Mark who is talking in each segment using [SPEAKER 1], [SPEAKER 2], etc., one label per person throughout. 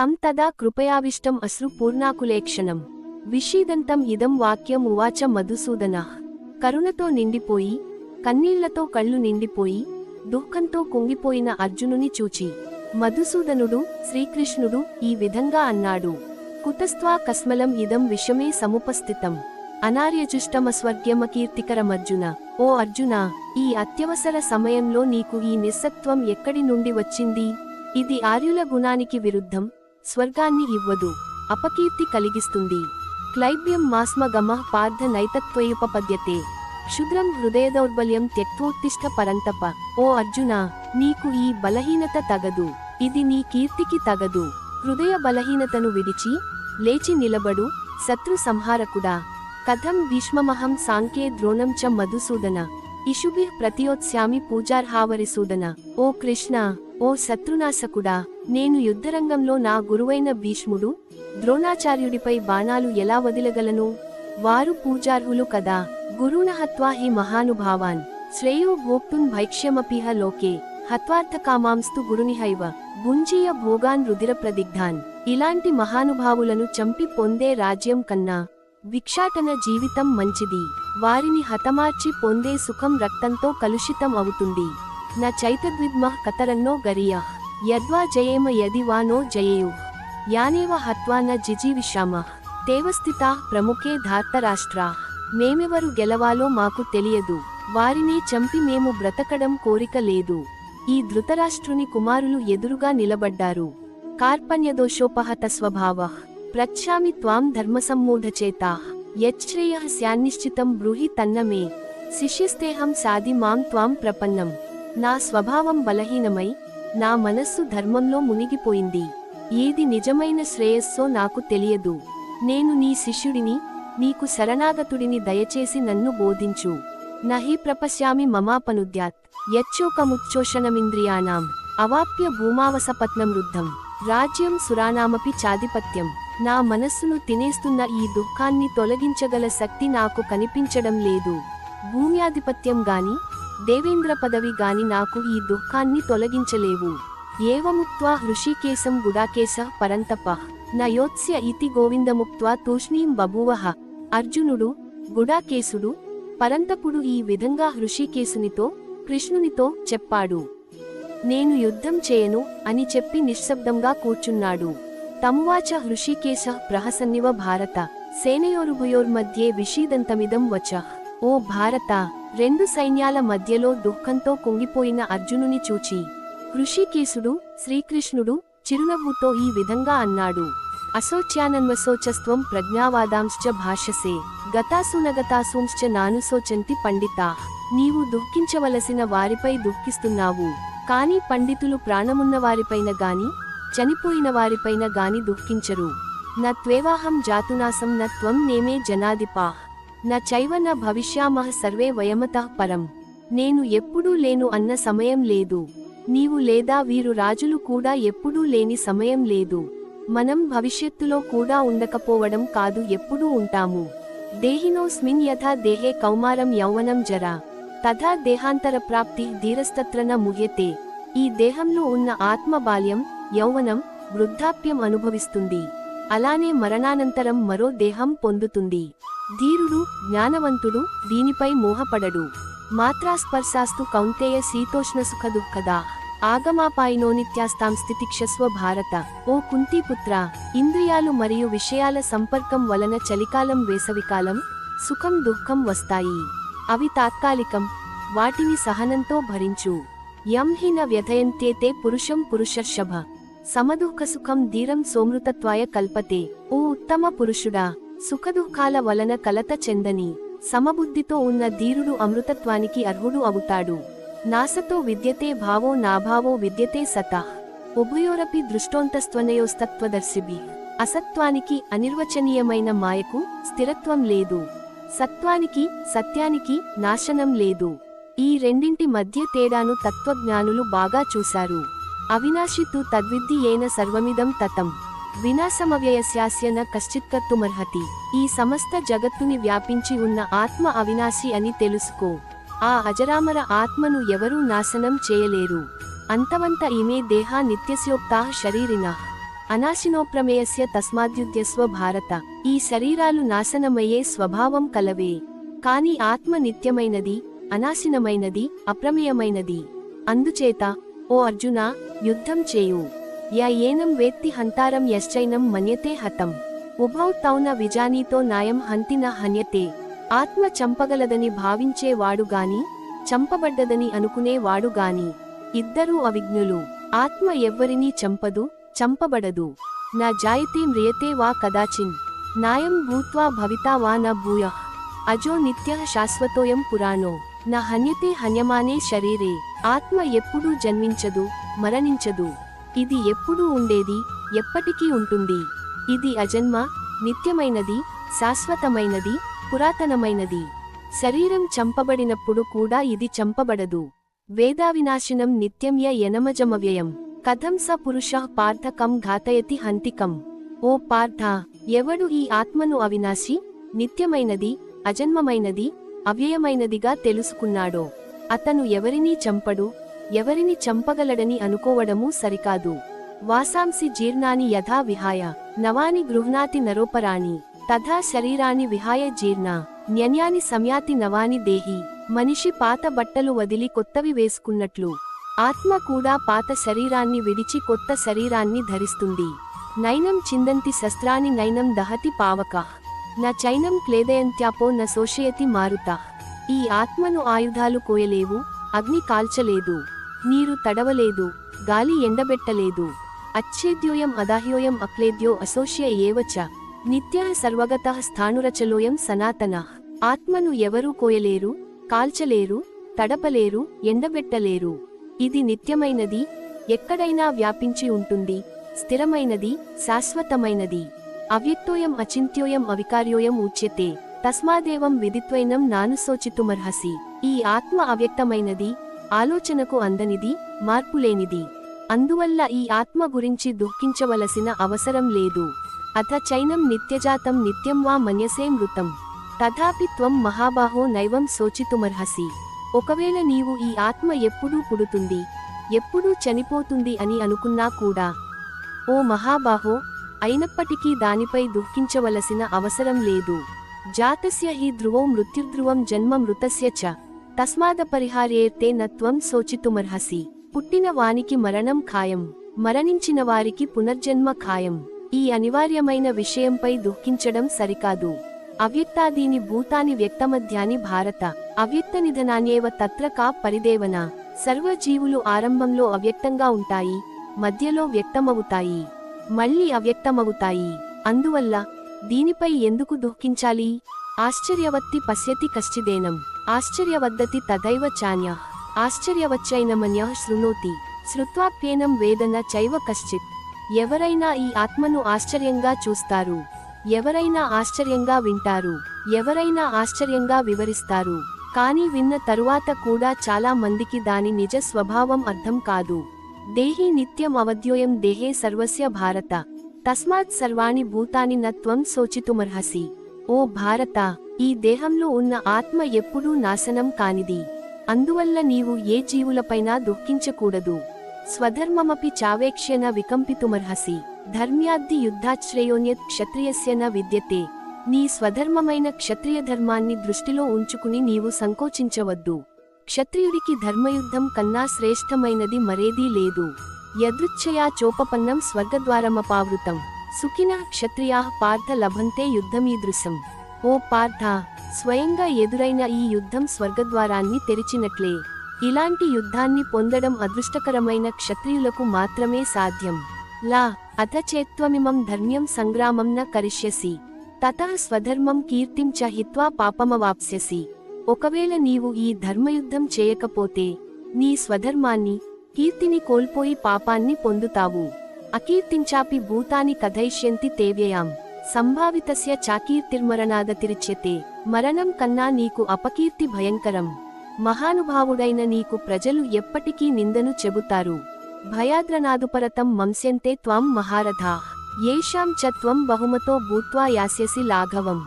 [SPEAKER 1] తం తదా కృపయావిష్టం అశ్రు పూర్ణాకులేక్షణం విషీదంతం ఇదం వాక్యం ఉవాచ మధుసూదన కరుణతో నిండిపోయి కన్నీళ్ళతో కళ్ళు నిండిపోయి దుఃఖంతో కుంగిపోయిన అర్జునుని చూచి మధుసూదనుడు శ్రీకృష్ణుడు ఈ విధంగా అన్నాడు। కుతస్త్వా కస్మలం ఇదం విషమే సముపస్థితం। అనార్యజుష్టమస్వర్గ్యమకీర్తికరమర్జున। ఓ అర్జున ఈ అత్యవసర సమయంలో నీకు ఈ నిస్సత్వం ఎక్కడి నుండి వచ్చింది? ఇది ఆర్యుల గుణానికి విరుద్ధం। స్వర్గాన్ని ఇవ్వదు అపకీర్తి కలిగిస్తుంది. క్లైబ్యం మాస్మ గమః పార్థ నైతత్వయుపపద్యతే క్షుద్రం హృదయ దౌర్బల్యం త్యక్తోత్తిష్ట పరంతప. ఓ అర్జున నీకు ఈ బలహీనత తగదు. ఇది నీ కీర్తికి తగదు. హృదయ బలహీనతను విడిచి లేచి నిలబడు శత్రు సంహారకుడా. కథం భీష్మమహం సాంకే ద్రోణం చ మధుసూదన. ఇషుభిః ప్రతియోత్స్యామి పూజార్హావరిసూదన ఓ కృష్ణ ఓ శత్రునాశకుడా నేను యుద్ధరంగంలో నా గురువైన భీష్ముడు ద్రోణాచార్యుడిపై బాణాలు ఎలా వదిలగలను? వారు పూజార్హులు కదా. గురుణ హత్వా హి మహానుభావాన్. శ్రేయో భోక్తున్ భైక్ష్యమపిహ లోకే. హత్వార్థకామాంస్తు గురునిహైవ. గుంజీయ భోగాన్ రుదిర ప్రదిగ్ధాన్ ఇలాంటి మహానుభావులను చంపి పొందే రాజ్యం కన్నా భిక్షాటన జీవితం మంచిది. వారిని హతమార్చి పొందే సుఖం రక్తంతో కలుషితం అవుతుంది. న చైతద్విద్మః కతరన్నో గరియః. యద్వా జయేమ యది వా నో జయేయు. యానేవ హత్వా న జిజీవిషామః తేవస్థితా ప్రముఖే ధార్తరాష్ట్రా. మేమెవరు గెలవాలో మాకు తెలియదు. వారినే చంపి మేము బ్రతకడం కోరిక లేదు. ఈ ధృతరాష్ట్రుని కుమారులు ఎదురుగా నిలబడ్డారు. కార్పణ్యదోషోపహత స్వభావ. ప్రచ్ఛామి త్వాం ధర్మసమ్మూఢచేతా యచ్శ్రేయ శాన్నిశ్చితం బ్రూహి తన్నమే. శిష్యస్తేహం సాది మాం త్వాం ప్రపన్నం. నా స్వభావం బలహీనమై నా మనస్సు ధర్మంలో మునిగిపోయింది. ఏది నిజమైన శ్రేయస్సో నాకు తెలియదు. నేను నీ శిష్యుడిని నీకు శరణాగతుడిని దయచేసి నన్ను బోధించు. నహి ప్రపశ్యామి మమాపనుద్యాత్. యచ్చోకముచ్చోషణమింద్రియాణం. అవాప్య భూమావసపత్నం వృద్ధం రాజ్యం సురానామపి చాధిపత్యం. నా మనస్సును తినేస్తున్న ఈ దుఃఖాన్ని తొలగించగల శక్తి నాకు కనిపించడం లేదు. భూమ్యాధిపత్యం గాని దేవేంద్ర పదవి గాని నాకు ఈ దుఃఖాన్ని తొలగించలేవు. ఏవముక్త్వా హృషికేశం గుడాకేశ పరంతప. నయోత్స్య ఇతి గోవిందముక్త్వా తూష్ణీం బభూవహ అర్జునుడు గుడాకేశుడు పరంతపుడు ఈ విధంగా హృషికేశునితో కృష్ణునితో చెప్పాడు. నేను యుద్ధం చేయను అని చెప్పి నిశ్శబ్దంగా కూర్చున్నాడు. తమువాచ హృషికేశ ప్రహసన్నివ భారత. సేనయోరుభయోర్మధ్యే విషీదంతమిదం వచ. ఓ భారత! రెండు సైన్యాల మధ్యలో దుఃఖంతో కుంగిపోయిన అర్జునుని చూచి ఋషికేశుడు శ్రీకృష్ణుడు చిరునవ్వుతో ఈ విధంగా అన్నాడు. అశోచ్యానన్వశోచస్వం ప్రజ్ఞావాదాంశ్చ భాషసే గతాసునగతాసూంశ్చ నానుశోచంతి పండితా. నీవు దుఃఖించవలసిన వారిపై దుఃఖిస్తున్నావు. కాని పండితులు ప్రాణమున్న వారిపైన గాని చనిపోయిన వారిపైన గాని దుఃఖించరు. న త్వేవాహం జాతునాసం న త్వం నేమే జనాధిపా. న చైవ న భవిష్యామః సర్వే వయమతః పరం. నేను ఎప్పుడూ లేను అన్న సమయం లేదు. నీవు లేదా వీరు రాజులు కూడా ఎప్పుడూ లేని సమయం లేదు. మనం భవిష్యత్తులో కూడా ఉండకపోవడం కాదు ఎప్పుడూ ఉంటాము. దేహినోస్మిన్ యథా దేహే కౌమారం యౌవనం జరా. తథా దేహాంతర ప్రాప్తి ధీరస్తత్రన ముహ్యతే. ఈ దేహంలో ఉన్న ఆత్మ బాల్యం యౌవనం వృద్ధాప్యం అనుభవిస్తుంది. అలానే మరణానంతరం మరో దేహం పొందుతుంది. ధీరుడు జ్ఞానవంతుడు దీనిపై మోహపడడు. మాత్రాస్పర్శాస్తు కౌంతేయ శీతోష్ణ సుఖ దుఃఖదా. ఆగమాపాయినో నిత్యాస్తాం స్థితిక్షస్వ భారత. ఓ కుంతీపుత్ర ఇంద్రియాలు మరియు విషయాల సంపర్కం వలన చలికాలం వేసవికాలం సుఖం దుఃఖం వస్తాయి. అవి తాత్కాలికం వాటిని సహనంతో భరించు. యం హి న వ్యథయంత్యేతే పురుషం పురుషర్షభ. సమదుఃఖ సుఖం ధీరం సోమృతత్వాయ కల్పతే. ఓ ఉత్తమ పురుషుడా సుఖదుఃఖాల వలన కలత చెందని సమబుద్ధితో ఉన్న ధీరుడు అమృతత్వానికి అర్హుడు అవుతాడు. నాసతో విద్యతే భావో నాభావో విద్యతే సత. ఉభయోరపి దృష్టోంతస్త్వనయోస్తత్వదర్శిభి. అసత్వానికి అనిర్వచనీయమైన మాయకు స్థిరత్వం లేదు. సత్వానికి సత్యానికి నాశనం లేదు. ఈ రెండింటి మధ్య తేడాను తత్వజ్ఞానులు బాగా చూశారు. అవినాశితు తద్విద్ది ఏన సర్వమిదం తతం. వినాశమవ్యయస్యాస్య న కశ్చిత్కర్తుమర్హతి ఈ సమస్త జగత్తుని వ్యాపించి ఉన్న ఆత్మ అవినాశి అని తెలుసుకో. ఆ అజరామర ఆత్మను ఎవరూ నాశనం చేయలేరు. అంతవంత ఇమే దేహా నిత్యస్యోక్తా శరీరిన అనాశినోప్రమేయస్య తస్మాద్యుద్యస్వ భారత. ఈ శరీరాలు నాశనమయ్యే స్వభావం కలవే. కాని ఆత్మ నిత్యమైనది అనాశినమైనది అప్రమేయమైనది. అందుచేత ఓ అర్జున యుద్ధం చేయు. యా ఏనం వేత్తి హంతారం యశ్చైనం మన్యతే హతం. ఉభౌ తౌన విజానీతో నాయం హంతిన హన్యతే. ఆత్మ చంపగలదని భావించేవాడు గాని చంపబడ్డదని అనుకునేవాడు గాని. ఇద్దరూ అవిజ్ఞులు. ఆత్మ ఎవ్వరినీ చంపదు చంపబడదు. నా జాయతే మ్రియతే వా కదాచిన్. నాయం భూత్వా భవితా వా న భూయ. అజో నిత్య శాశ్వతోయం పురాణో. నా హన్యతే హన్యమానే శరీరే. ఆత్మ ఎప్పుడూ జన్మించదు మరణించదు. ఇది ఎప్పుడూ ఉండేది ఎప్పటికీ ఉంటుంది. ఇది అజన్మ నిత్యమైనది శాశ్వతమైనది పురాతనమైనది. శరీరం చంపబడినప్పుడు కూడా ఇది చంపబడదు. వేదావినాశినం నిత్యం య యనమజమవ్యయం. కథం స పురుష పార్థకం ఘాతయతి హంతికం. ఓ పార్థ ఎవడు ఈ ఆత్మను అవినాశి నిత్యమైనది అజన్మమైనది అవ్యయమైనదిగా తెలుసుకున్నాడో? అతను ఎవరినీ చంపడు? ఎవరిని చంపగలడని అనుకోవడమూ సరికాదు. వాసాంసి జీర్ణాని యథా విహాయ నవాని గృహ్ణాతి నరోపరాణి తథా శరీరాన్ని విహాయ జీర్ణ న్యన్యాని సమయాతి నవాని దేహి మనిషి పాత బట్టలు వదిలి కొత్తవి వేసుకున్నట్లు. ఆత్మ కూడా పాత శరీరాన్ని విడిచి కొత్త శరీరాన్ని ధరిస్తుంది. నైనం చిందంతి శస్త్రాని నైనం దహతి పావక నా చైనం క్లేదయంత్యాపో న శోషయతి మారుత. ఈ ఆత్మను ఆయుధాలు కోయలేవు అగ్ని కాల్చలేదు. నీరు తడవలేదు గాలి ఎండబెట్టలేదు. అచ్చేద్యోయం అదాహ్యోయం అక్లేద్యో అసోష్య ఏవచ. నిత్య సర్వగత స్థానురచలోయం సనాతన. ఆత్మను ఎవరూ కోయలేరు కాల్చలేరు తడపలేరు ఎండబెట్టలేరు. ఇది నిత్యమైనది ఎక్కడైనా వ్యాపించి ఉంటుంది స్థిరమైనది శాశ్వతమైనది. అవ్యక్తోయం అచింత్యోయం అవికార్యోయం ఉచ్యతే తస్మాదేవం విదిత్వైనం నానుసోచితుమర్హసి ఈ ఆత్మ అవ్యక్తమైనది ఆలోచనకు అందనిది మార్పులేనిది. అందువల్ల ఈ ఆత్మ గురించి దుఃఖించవలసిన అవసరం లేదు. అథ చైనం నిత్యజాతం నిత్యం వా మన్యసే మృతం. తథాపి త్వం మహాబాహో నైవం శోచితుమర్హసి. ఒకవేళ నీవు ఈ ఆత్మ ఎప్పుడూ పుడుతుంది ఎప్పుడూ చనిపోతుంది అని అనుకున్నా కూడా ఓ మహాబాహో అయినప్పటికీ దానిపై దుఃఖించవలసిన అవసరం లేదు. జాతస్య హి ధ్రువో మృత్యుర్ధ్రువం జన్మ మృతస్య చ. తస్మాదపరిహార్యేర్తే నత్వం శోచితుమర్హసి. పుట్టిన వానికి మరణం ఖాయం మరణించిన వారికి పునర్జన్మ ఖాయం. ఈ అనివార్యమైన విషయంపై దుఃఖించడం సరికాదు. అవ్యక్తాదీని భూతాని వ్యక్తమధ్యాని భారత. అవ్యక్త నిధనాన్యేవ తత్ర కా పరిదేవన. సర్వజీవులు ఆరంభంలో అవ్యక్తంగా ఉంటాయి మధ్యలో వ్యక్తమవుతాయి. మళ్ళీ అవ్యక్తమవుతాయి. అందువల్ల దీనిపై ఎందుకు దుఃఖించాలి? ఆశ్చర్యవత్తి పశ్యతి కశ్చిదేనం. ఆశ్చర్యవద్దతి తదైవ చాన్య. ఆశ్చర్యవచ్చైనమన్య శృణోతి. శృత్వాప్యేనం వేదన చైవ కశ్చిత్. ఎవరైనా ఈ ఆత్మను ఆశ్చర్యంగా చూస్తారు. ఎవరైనా ఆశ్చర్యంగా వింటారు. ఎవరైనా ఆశ్చర్యంగా వివరిస్తారు. కానీ విన్న తరువాత కూడా చాలా మందికి దాని నిజ స్వభావం అర్థం కాదు. దేహి నిత్యం అవధ్యోయం దేహే సర్వస్య భారత. తస్మాత్ సర్వాణి భూతాని నత్వం శోచితుమర్హసి. ఓ భారత! ఈ దేహంలో ఉన్న ఆత్మ ఎప్పుడూ నాశనం కానిది. అందువల్ల నీవు ఏ జీవులపైనా దుఃఖించకూడదు. స్వధర్మమపి చావేక్ష్యన వికంపితుమర్హసి. ధర్మ్యాద్ది యుద్ధాశ్రయోన్యత్ క్షత్రియస్య న విద్యతే. నీ స్వధర్మమైన క్షత్రియ ధర్మాన్ని దృష్టిలో ఉంచుకుని నీవు సంకోచించవద్దు. క్షత్రియుడికి ధర్మయుద్ధం కన్నా శ్రేష్టమైనది మరేదీ లేదు. యదృచ్ఛయా చోపపన్నం స్వర్గద్వారమపావృతం. సుఖిన క్షత్రియా పార్థ లభంతే యుద్ధమీదృశం. ఓ పార్థ స్వయంగా ఎదురైన ఈ యుద్ధం స్వర్గద్వారాన్ని తెరిచినట్లే. ఇలాంటి యుద్ధాన్ని పొందడం అదృష్టకరమైన క్షత్రియులకు మాత్రమే సాధ్యం. లా అథ చేత్వమిమం ధర్మ్యం సంగ్రామం న కరిష్యసి. తత స్వధర్మం కీర్తిం చ హిత్వా పాపమవాప్స్యసి. ఒకవేళ నీవు ఈ ధర్మయుద్ధం చేయకపోతే నీ స్వధర్మాన్ని కీర్తిని కోల్పోయి పాపాన్ని పొందుతావు. అకీర్తించాపి భూతాని కథయిష్యంతి తేవ్యయాం. సంభావితస్య చాకీర్తిర్మరణాదతిరిచ్యతే మరణం కన్నా నీకు అపకీర్తి భయంకరం. మహానుభావుడైన నీకు ప్రజలు ఎప్పటికీ నిందను చెబుతారు. భయాద్రనాదుపరతం మంస్యంతే త్వం మహారథా. ఏషాం చ త్వం బహుమతో భూత్వా యాస్యసి లాఘవం.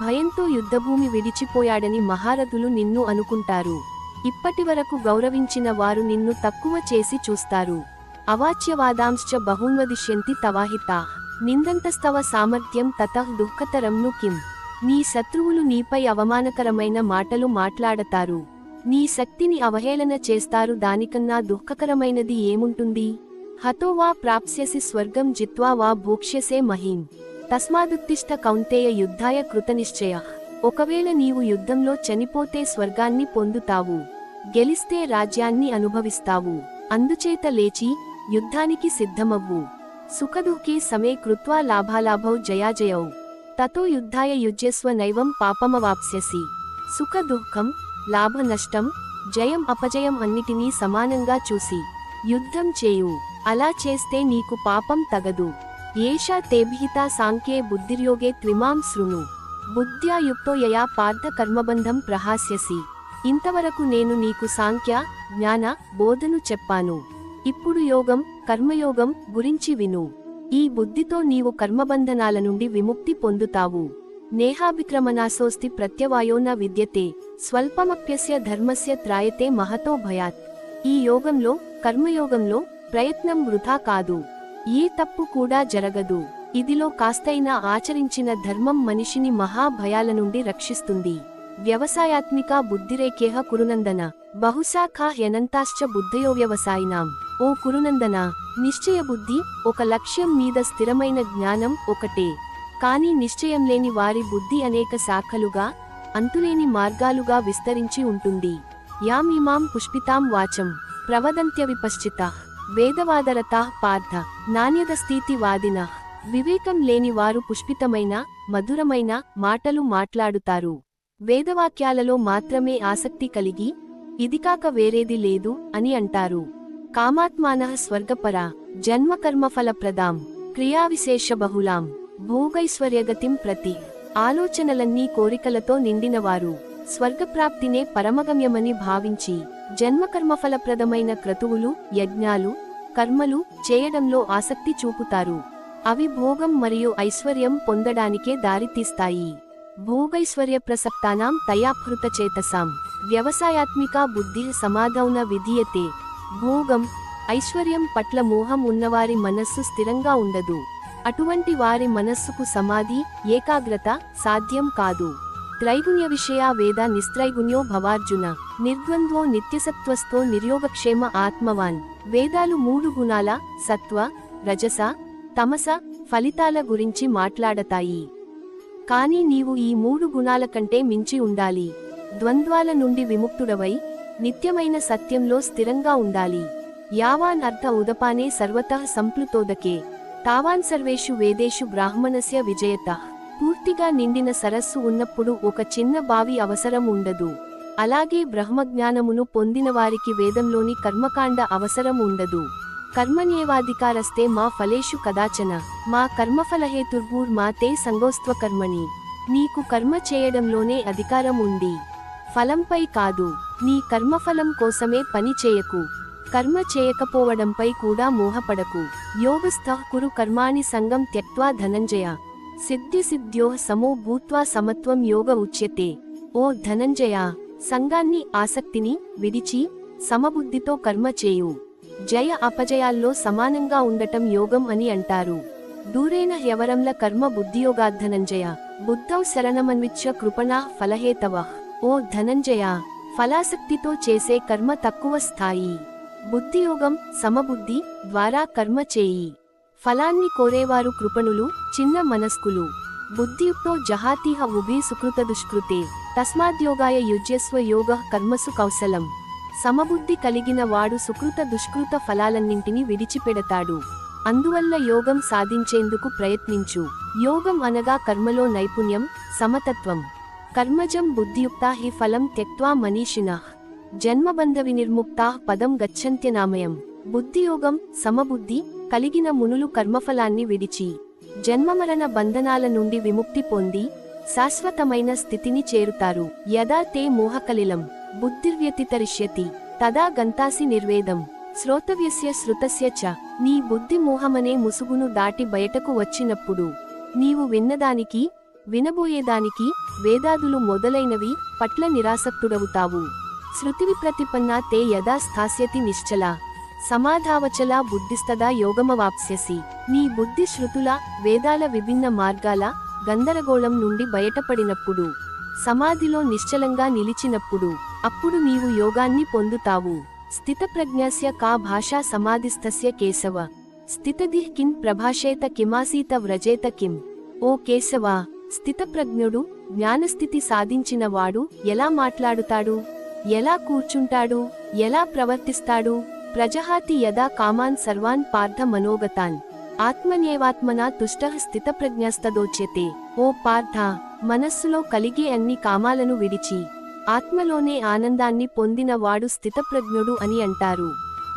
[SPEAKER 1] భయంతో యుద్ధభూమి విడిచిపోయాడని మహారథులు నిన్ను అనుకుంటారు. ఇప్పటివరకు గౌరవించిన వారు నిన్ను తక్కువ చేసి చూస్తారు. అవాచ్యవాదాంశ్చ బహూన్వదిష్యంతి తవాహితా. నిందంతస్తవ సామర్థ్యం తతః దుఃఖతరంను కిం నీ శత్రువులు నీపై అవమానకరమైన మాటలు మాట్లాడతారు. నీ శక్తిని అవహేళన చేస్తారు దానికన్నా దుఃఖకరమైనది ఏముంటుంది? హతో వా ప్రాప్స్యసి స్వర్గం జిత్వా వా భోక్ష్యసే మహీం. తస్మాదుత్తిష్ట కౌంతేయ యుద్ధాయ కృతనిశ్చయ. ఒకవేళ నీవు యుద్ధంలో చనిపోతే స్వర్గాన్ని పొందుతావు. గెలిస్తే రాజ్యాన్ని అనుభవిస్తావు. అందుచేత లేచి యుద్ధానికి సిద్ధమవ్వు. సుఖదుఃఖే సమే కృత్వా లాభాలాభౌ జయాజయౌ. తతో యుద్ధాయ యుజ్యస్వ నైవం పాపమవాప్స్యసి. సుఖ దుఃఖం లాభ నష్టం జయం అపజయం అన్నిటినీ సమానంగా చూసి యుద్ధం చేయు. అలా చేస్తే నీకు పాపం తగదు. ఏషా తేభిత సాంఖ్యే బుద్ధిర్యోగే త్విమాం శృణు. బుద్ధ్యా యుక్తో యయా పార్థ కర్మబంధం ప్రహాస్యసి. ఇంతవరకు నేను నీకు సాంఖ్య జ్ఞాన బోధను చెప్పాను. ఇప్పుడు యోగం కర్మయోగం గురించి విను. ఈ బుద్ధితో నీవు కర్మబంధనాల నుండి విముక్తి పొందుతావు. నేహాభిక్రమనాసోస్తి ప్రత్యవాయో న విద్యతే స్వల్పమప్యస్య ధర్మస్య త్రాయతే మహతో భయాత్. ఈ యోగంలో కర్మయోగంలో ప్రయత్నం వృథా కాదు. ఏ తప్పు కూడా జరగదు. ఇదిలో కాస్తైనా ఆచరించిన ధర్మం మనిషిని మహాభయాల నుండి రక్షిస్తుంది. వ్యవసాయాత్మిక బుద్ధిరేఖ్యేహ కురునందన. బహుశా ఖా యనంతాశ్చ బుద్ధయో వ్యవసాయినాం ఓ కురునందన నిశ్చయ బుద్ధి ఒక లక్ష్యం మీద స్థిరమైన జ్ఞానం ఒకటే. కానీ నిశ్చయం లేని వారి బుద్ధి అనేక శాఖలుగా అంతులేని మార్గాలుగా విస్తరించి ఉంటుంది. యామిమాం పుష్పితాం వాచం. ప్రవదంత్య విపశ్చిత. వేదవాదరత పార్థ. నాణ్యద స్థితి వాదిన. వివేకం లేని వారు పుష్పితమైన మధురమైన మాటలు మాట్లాడుతారు. వేదవాక్యాలలో మాత్రమే ఆసక్తి కలిగి ఇదికాక వేరేది లేదు అని అంటారు. కామాత్మాన స్వర్గపర జన్మకర్మఫలప్రదాం క్రియావిశేష బహుళాం భోగైశ్వర్యగతిం ప్రతి ఆలోచనలన్నీ కోరికలతో నిండినవారు. స్వర్గప్రాప్తినే పరమగమ్యమని భావించి జన్మకర్మఫలప్రదమైన క్రతువులు యజ్ఞాలు కర్మలు చేయడంలో ఆసక్తి చూపుతారు. అవి భోగం మరియు ఐశ్వర్యం పొందడానికే దారితీస్తాయి. భోగైశ్వర్య ప్రసక్తానాం తయాభృత చేతసాం వ్యవసాయాత్మిక బుద్ధి సమాధౌన విధీయతే. భోగం ఐశ్వర్యం పట్ల మోహం ఉన్నవారి మనస్సు స్థిరంగా ఉండదు. అటువంటి వారి మనస్సుకు సమాధి ఏకాగ్రత సాధ్యం కాదు. త్రైగుణ్య విషయ వేద నిస్త్రైగుణ్యో భవార్జున. నిర్ద్వంద్వో నిత్యసత్వస్థో నిర్యోగక్షేమ ఆత్మవాన్. వేదాలు మూడు గుణాల సత్వ రజస తమస ఫలితాల గురించి మాట్లాడతాయి. కానీ నీవు ఈ మూడు గుణాల కంటే మించి ఉండాలి. ద్వంద్వాల నుండి విముక్తుడవై నిత్యమైన సత్యంలో స్థిరంగా ఉండాలి. యావాన్ అర్థ ఉదపానే సర్వతః సంప్లుతోదకే. తావాన్ సర్వేషు వేదేషు బ్రాహ్మణస్య విజయత. పూర్తిగా నిండిన సరస్సు ఉన్నప్పుడు ఒక చిన్న బావి అవసరం ఉండదు. అలాగే బ్రహ్మజ్ఞానమును పొందినవారికి వేదంలోని కర్మకాండ అవసరం ఉండదు. కర్మణ్యేవాధికారస్తే మా ఫలేషు కదాచన మా కర్మఫలహేతుర్భూర్ మా తే సంగోస్త్వ కర్మణి నీకు కర్మ చేయడంలోనే అధికారం ఉంది ఫలంపై కాదు నీ కర్మఫలం కోసమే పని చేయకు కర్మ చేయకపోవడంపై కూడా మోహపడకు యోగస్థ కురు కర్మాణి సంగం త్యక్వా ధనంజయ సిద్ధి సిద్ధ్యో సమో భూత్వా సమత్వం యోగ ఉచ్యతే ఓ ధనంజయ సంగాన్ని ఆసక్తిని విడిచి సమబుద్ధితో కర్మ చేయు జయ అపజయాల్లో సమానంగా ఉండటం యోగం అని అంటారు. దూరేన హ్యవరంల కర్మ బుద్ధియోగాధనంజయ బుద్ధౌ శరణమన్విచ్చ కృపణా ఫలహేతవ. ఓ ధనంజయ ఫలాసక్తితో చేసే కర్మ తక్కువ స్థాయి. బుద్ధియోగం సమబుద్ధి ద్వారా కర్మ చేయి. ఫలాన్ని కోరేవారు కృపణులు చిన్న మనస్కులు. బుద్ధియుక్తో జహాతీహ ఉభీ సుకృత దుష్కృతే. తస్మాద్యోగాయ యుజ్యస్వ యోగ కర్మసు కౌశలం. సమబుద్ధి కలిగిన వాడు సుకృత దుష్కృత ఫలాలన్నింటినీ విడిచిపెడతాడు. అందువల్ల యోగం సాధించేందుకు ప్రయత్నించు. యోగం అనగా కర్మలో నైపుణ్యం సమతత్వం. కర్మజం బుద్ధియుక్తా హి ఫలం త్యక్వా మనీషిణ. జన్మబంధ వినిర్ముక్తా పదం గచ్చంత్యనామయం. బుద్ధియోగం సమబుద్ధి కలిగిన మునులు కర్మఫలాన్ని విడిచి. జన్మమరణ బంధనాల నుండి విముక్తి పొంది శాశ్వతమైన స్థితిని చేరుతారు. యదా తే మోహకలిలం బుద్ధిర్వ్యతితరిష్యతి తదా గంతాసి నిర్వేదం. శ్రోతవ్యస్య శృతస్య చ నీ బుద్ధి మోహమనే ముసుగును దాటి బయటకు వచ్చినప్పుడు నీవు విన్నదానికి వినబోయేదానికి వేదాదులు మొదలైనవి పట్ల నిరాసక్తుడవుతావు. శృతివి ప్రతిపన్నా తే యదా స్థాస్యతి నిశ్చల సమాధావచలా బుద్ధిస్తదా యోగమవాప్స్యసి. నీ బుద్ధి శృతుల వేదాల విభిన్న మార్గాల గందరగోళం నుండి బయటపడినప్పుడు సమాధిలో నిశ్చలంగా నిలిచినప్పుడు అప్పుడు నీవు యోగాన్ని పొందుతావు. స్థితప్రజ్ఞస్య కా భాషా సమాధిస్థస్య కేశవ. స్థితదిహ్ కిం ప్రభాషేత కిమాసీత వ్రజేత కిం. ఓ కేశవ స్థితప్రజ్ఞుడు జ్ఞానస్థితి సాధించినవాడు ఎలా మాట్లాడుతాడు? ఎలా కూర్చుంటాడు? ఎలా ప్రవర్తిస్తాడు? ప్రజహాతి యదా కామాన్ సర్వాన్ పార్థ మనోగతాన్. ఆత్మన్యేవాత్మన తుష్ట స్థితప్రజ్ఞస్తదోచ్యతే. ఓ పార్థ మనస్సులో కలిగే అన్ని కామాలను విడిచి ఆత్మలోనే ఆనందాన్ని పొందిన వాడు స్థితప్రజ్ఞుడు అని అంటారు.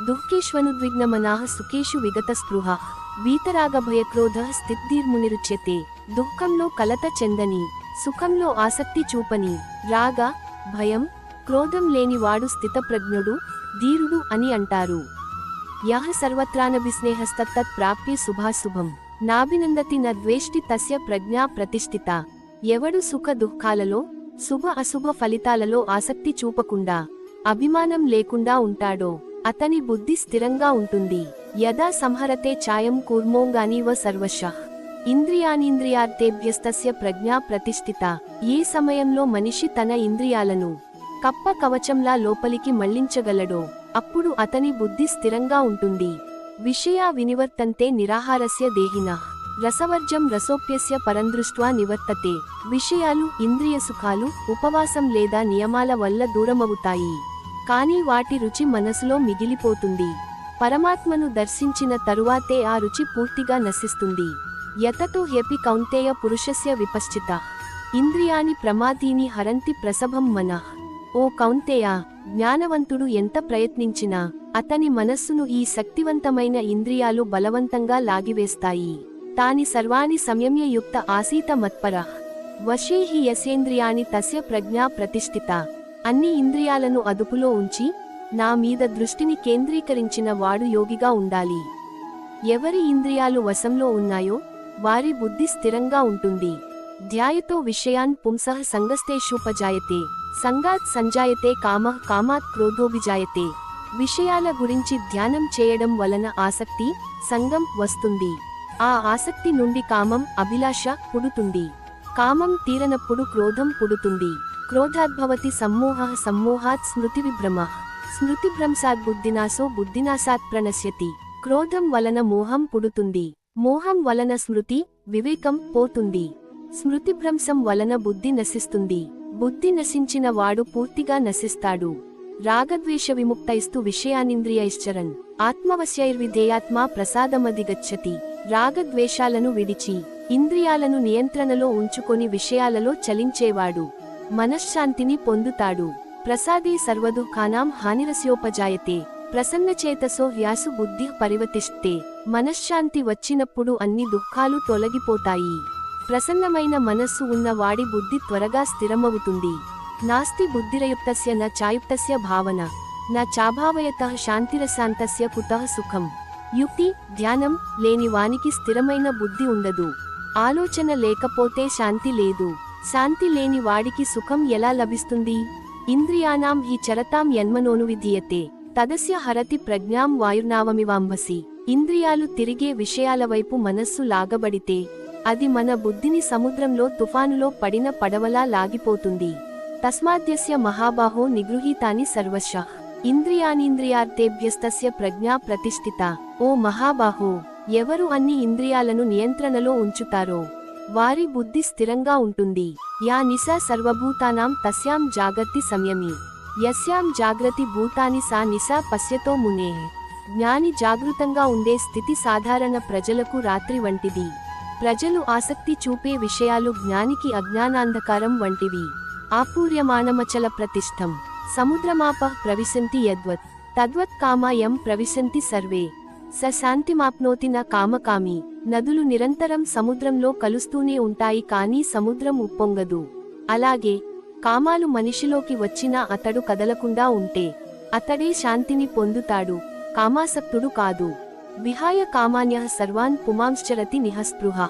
[SPEAKER 1] దుఃఖేష్వనుద్విగ్నమనాః సుఖేషు విగత స్పృహ. వీతరాగభయక్రోధ స్థితిర్మునిరుచ్యతే. దుఃఖంలో కలత చెందని సుఖంలో ఆసక్తి చూపని రాగ భయం క్రోధం లేని వాడు స్థితప్రజ్ఞుడు ధీరుడు అని అంటారు. యహ సర్వత్రానభిస్నేహస్తత్తత్ ప్రాప్య శుభాశుభం. నాభినందతి న తస్య ప్రజ్ఞా ప్రతిష్ఠిత. ఎవడు సుఖ దుఃఖాలలో శుభ అశుభ ఫలితాలలో ఆసక్తి చూపకుండా అభిమానం లేకుండా ఉంటాడో అతని బుద్ధి స్థిరంగా ఉంటుంది. యదా సంహరతే ఛాయం కూర్మోంగానివ సర్వశ. ఇంద్రియానీంద్రియార్థేభ్యస్తస్య ప్రజ్ఞా ప్రతిష్ఠిత. ఏ సమయంలో మనిషి తన ఇంద్రియాలను కప్ప కవచంలా లోపలికి మళ్ళించగలడో అప్పుడు అతని బుద్ధి స్థిరంగా ఉంటుంది. విషయా వినివర్తంతే నిరాహారస్య దేహిన. రసవర్జం రసోప్యస్య పరందృష్ట్వా నివర్తతే. విషయాలు ఇంద్రియ సుఖాలు ఉపవాసం లేదా నియమాల వల్ల దూరమవుతాయి. కానీ వాటి రుచి మనసులో మిగిలిపోతుంది. పరమాత్మను దర్శించిన తరువాతే ఆ రుచి పూర్తిగా నశిస్తుంది. యతతో హ్యపి కౌంతేయ పురుషస్య విపశ్చిత. ఇంద్రియాని ప్రమాదీని హరంతి ప్రసభం మనః. ఓ కౌంతేయ జ్ఞానవంతుడు ఎంత ప్రయత్నించినా అతని మనస్సును ఈ శక్తివంతమైన ఇంద్రియాలు బలవంతంగా లాగివేస్తాయి. తాని సర్వాణి సంయమ్యయుక్త ఆసీత మత్పర. వశీహి యసేంద్రియాని తస్య ప్రజ్ఞా ప్రతిష్ఠిత. అన్ని ఇంద్రియాలను అదుపులో ఉంచి నా మీద దృష్టిని కేంద్రీకరించిన వాడు యోగిగా ఉండాలి. ఎవరి ఇంద్రియాలు వశంలో ఉన్నాయో వారి బుద్ధి స్థిరంగా ఉంటుంది. ధ్యాయతో విషయాన్ పుంసః సంగస్తేషూపజాయతే సంగాత్ సంజాయతే కామ కామాత్ క్రోధోభిజాయతే. విషయాల గురించి ధ్యానం చేయడం వలన ఆసక్తి సంగం వస్తుంది. ఆ ఆసక్తి నుండి కామం అభిలాష పుడుతుంది. కామం తీరనప్పుడు క్రోధం పుడుతుంది. క్రోధాద్భవతి సమ్మోహ సమ్మోహాత్ స్మృతి విభ్రమ స్మృతిభ్రంశాత్ బుద్ధినాశో బుద్ధినాశాత్ ప్రణశ్యతి. క్రోధం వలన మోహం పుడుతుంది. మోహం వలన స్మృతి వివేకం పోతుంది. స్మృతిభ్రంశం వలన బుద్ధి నశిస్తుంది. బుద్ధి నశించిన వాడు పూర్తిగా నశిస్తాడు. రాగద్వేష విముక్తైస్తు విషయానింద్రియైశ్చరన్. ఆత్మవశ్యైర్విధేయాత్మా ప్రసాదమధిగచ్చతి. రాగద్వేషాలను విడిచి ఇంద్రియాలను నియంత్రణలో ఉంచుకొని విషయాలలో చలించేవాడు. మనశ్శాంతిని పొందుతాడు. ప్రసాదే సర్వదుఃఖానాం హానిరస్యోపజాయతే. ప్రసన్నచేతసో హ్యాసు బుద్ధి పరివతిస్తే మనశ్శాంతి వచ్చినప్పుడు అన్ని దుఃఖాలు తొలగిపోతాయి. ప్రసన్నమైన మనస్సు ఉన్న వాడి బుద్ధి త్వరగా స్థిరమవుతుంది. నాస్తి బుద్ధిరయుక్తస్య న చాయుక్తస్య భావన. న చాభావయత శాంతిరశాంతస్య కుతః సుఖం. యుక్తి ధ్యానం లేని వానికి స్థిరమైన బుద్ధి ఉండదు. ఆలోచన లేకపోతే శాంతి లేదు. శాంతి లేని వాడికి సుఖం ఎలా లభిస్తుంది? ఇంద్రియానాం హి చరతాం యన్మనోను విధీయతే. తదస్య హరతి ప్రజ్ఞాం వాయుర్నావమివాంభసి. ఇంద్రియాలు తిరిగే విషయాల వైపు మనస్సు లాగబడితే అది మన బుద్ధిని సముద్రంలో తుఫానులో పడిన పడవలా లాగిపోతుంది. తస్మాద్యస్య మహాబాహో నిగృహీతాని సర్వశ. ఇంద్రియానీంద్రియార్థేభ్యస్తస్య ప్రజ్ఞా ప్రతిష్ఠిత. ఓ మహాబాహో ఎవరు అన్ని ఇంద్రియాలను నియంత్రణలో ఉంచుతారో? వారి బుద్ధి స్థిరంగా ఉంటుంది. యా నిశా సర్వభూతానాం తస్యాం జాగర్తి సంయమి. యస్యాం జాగ్రతి భూతాని సా నిశా పశ్యతో మునే. జ్ఞాని జాగృతంగా ఉండే స్థితి సాధారణ ప్రజలకు రాత్రి వంటిది. ప్రజలు ఆసక్తి చూపే విషయాలు జ్ఞానికి అజ్ఞానాంధకారం వంటివి. ఆపూర్యమానమచల ప్రతిష్టం. సముద్రమాప ప్రవిశంతి యద్వత్. తద్వత్ కామాయం ప్రవిశంతి సర్వే. స శాంతిమాప్నోతి కామకామి. నదులు నిరంతరం సముద్రంలో కలుస్తూనే ఉంటాయి కానీ సముద్రం ఉప్పొంగదు. అలాగే కామాలు మనిషిలోకి వచ్చినా అతడు కదలకుండా ఉంటే అతడే శాంతిని పొందుతాడు. కామాసక్తుడు కాదు. విహాయ కామాన్య సర్వాన్ పుమాంశ్చరతి నిహస్పృహ.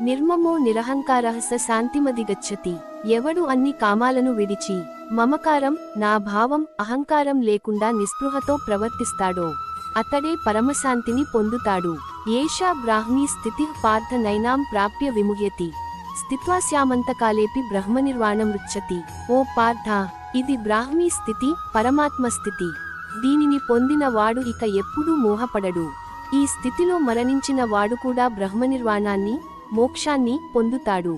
[SPEAKER 1] నిర్మమో నిరహంకార స శాంతిమదిగచ్చతి ఎవడు అన్ని కామాలను విడిచి మమకారం నా భావం అహంకారం లేకుండా నిస్పృహతో ప్రవర్తిస్తాడో అతడే పరమశాంతిని పొందుతాడు. ఏషా బ్రాహ్మీ స్థితి పార్థ నైనాం ప్రాప్య విముహ్యతి. స్థిత్వాస్యామంతకాలేపి బ్రహ్మనిర్వాణం రుచ్చతి ఓ పార్థ ఇది బ్రాహ్మీ స్థితి పరమాత్మ స్థితి. దీనిని పొందిన వాడు ఇక ఎప్పుడూ మోహపడడు. ఈ స్థితిలో మరణించిన వాడు కూడా బ్రహ్మనిర్వాణాన్ని మోక్షాన్ని పొందుతాడు.